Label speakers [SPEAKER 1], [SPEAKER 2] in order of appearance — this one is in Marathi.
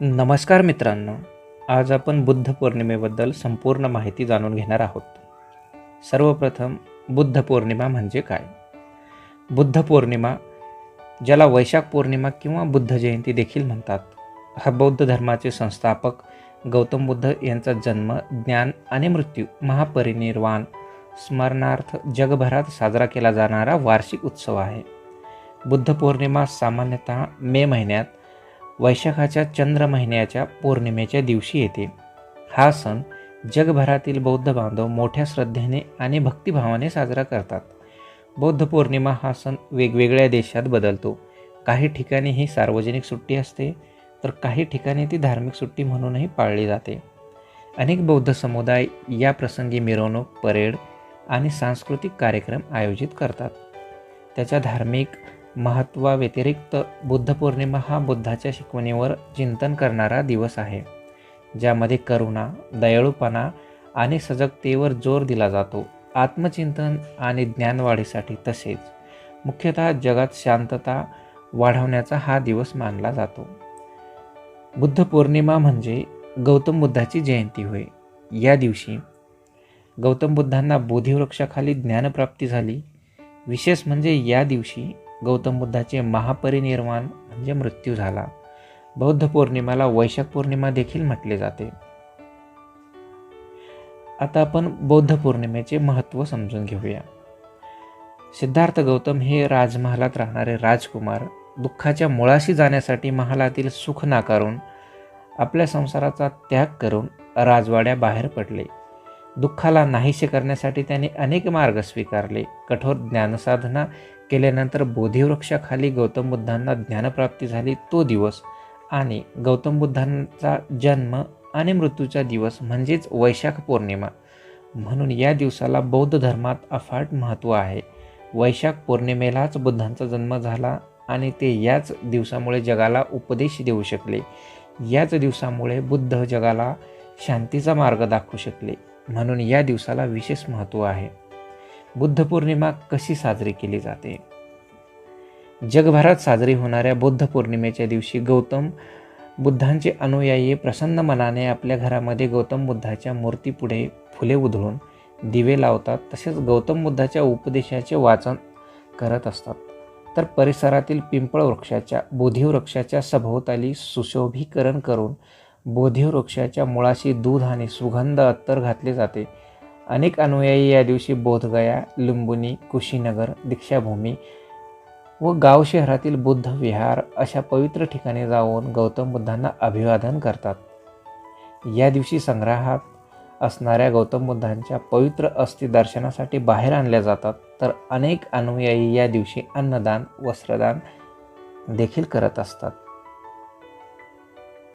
[SPEAKER 1] नमस्कार मित्रांनो आज आपण बुद्ध पौर्णिमेबद्दल संपूर्ण माहिती जाणून घेणार आहोत. सर्वप्रथम बुद्ध पौर्णिमा म्हणजे काय? बुद्ध पौर्णिमा ज्याला वैशाख पौर्णिमा किंवा बुद्ध जयंती देखील म्हणतात हा बौद्ध धर्माचे संस्थापक गौतम बुद्ध यांचा जन्म ज्ञान आणि मृत्यू महापरिनिर्वाण स्मरणार्थ जगभरात साजरा केला जाणारा वार्षिक उत्सव आहे. बुद्ध पौर्णिमा सामान्यतः मे महिन्यात वैशाखाच्या चंद्र महिन्याच्या पौर्णिमेच्या दिवशी येते. हा सण जगभरातील बौद्ध बांधव मोठ्या श्रद्धेने आणि भक्तिभावाने साजरा करतात. बौद्ध पौर्णिमा हा सण वेगवेगळ्या देशात बदलतो. काही ठिकाणी ही सार्वजनिक सुट्टी असते तर काही ठिकाणी ती धार्मिक सुट्टी म्हणूनही पाळली जाते. अनेक बौद्ध समुदाय या प्रसंगी मिरवणूक परेड आणि सांस्कृतिक कार्यक्रम आयोजित करतात. त्याच्या धार्मिक महत्त्वाव्यतिरिक्त बुद्ध पौर्णिमा हा बुद्धाच्या शिकवणीवर चिंतन करणारा दिवस आहे ज्यामध्ये करुणा दयाळूपणा आणि सजगतेवर जोर दिला जातो. आत्मचिंतन आणि ज्ञानवाढीसाठी तसेच मुख्यतः जगात शांतता वाढवण्याचा हा दिवस मानला जातो. बुद्ध पौर्णिमा म्हणजे गौतम बुद्धाची जयंती होय. या दिवशी गौतम बुद्धांना बोधिवृक्षाखाली ज्ञानप्राप्ती झाली. विशेष म्हणजे या दिवशी गौतम बुद्धाचे महापरिनिर्वाण म्हणजे मृत्यू झाला. बौद्ध पौर्णिमेला वैशाख पौर्णिमा देखील म्हटले जाते. आता आपण बौद्ध पौर्णिमेचे महत्त्व समजून घेऊया. सिद्धार्थ गौतम हे राजमहालात राहणारे राजकुमार दुःखाच्या मुळाशी जाण्यासाठी महालातील सुख नाकारून आपल्या संसाराचा त्याग करून राजवाड्या बाहेर पडले. दुःखाला नाहीसे करण्यासाठी त्याने अनेक मार्ग स्वीकारले. कठोर ज्ञानसाधना केल्यानंतर बोधिवृक्षाखाली गौतम बुद्धांना ज्ञानप्राप्ती झाली तो दिवस. आणि गौतम बुद्धांचा जन्म आणि मृत्यूचा दिवस म्हणजेच वैशाख पौर्णिमा. म्हणून या दिवसाला बौद्ध धर्मात अफाट महत्त्व आहे. वैशाख पौर्णिमेलाच बुद्धांचा जन्म झाला आणि ते याच दिवसामुळे जगाला उपदेश देऊ शकले. याच दिवसामुळे बुद्ध जगाला शांतीचा मार्ग दाखवू शकले. म्हणून या दिवसाला विशेष महत्त्व आहे. बुद्ध पौर्णिमा कशी साजरी केली जाते? जगभरात साजरी होणाऱ्या बुद्ध पौर्णिमेच्या दिवशी गौतम बुद्धांचे अनुयायी प्रसन्न मनाने आपल्या घरामध्ये गौतम बुद्धाच्या मूर्तीपुढे फुले उधळून दिवे लावतात. तसेच गौतम बुद्धाच्या उपदेशाचे वाचन करत असतात. तर परिसरातील पिंपळ वृक्षाच्या बोधिवृक्षाच्या सभोवताली सुशोभीकरण करून बोधिवृक्षाच्या मुळाशी दूध आणि सुगंध अत्तर घातले जाते. अनेक अनुयायी या दिवशी बोधगया लुंबुनी कुशीनगर दीक्षाभूमी व गाव शहरातील बुद्ध विहार अशा पवित्र ठिकाणी जाऊन गौतम बुद्धांना अभिवादन करतात. या दिवशी संग्रहात असणाऱ्या गौतम बुद्धांच्या पवित्र अस्थि दर्शनासाठी बाहेर आणल्या जातात. तर अनेक अनुयायी या दिवशी अन्नदान वस्त्रदान देखील करत असतात.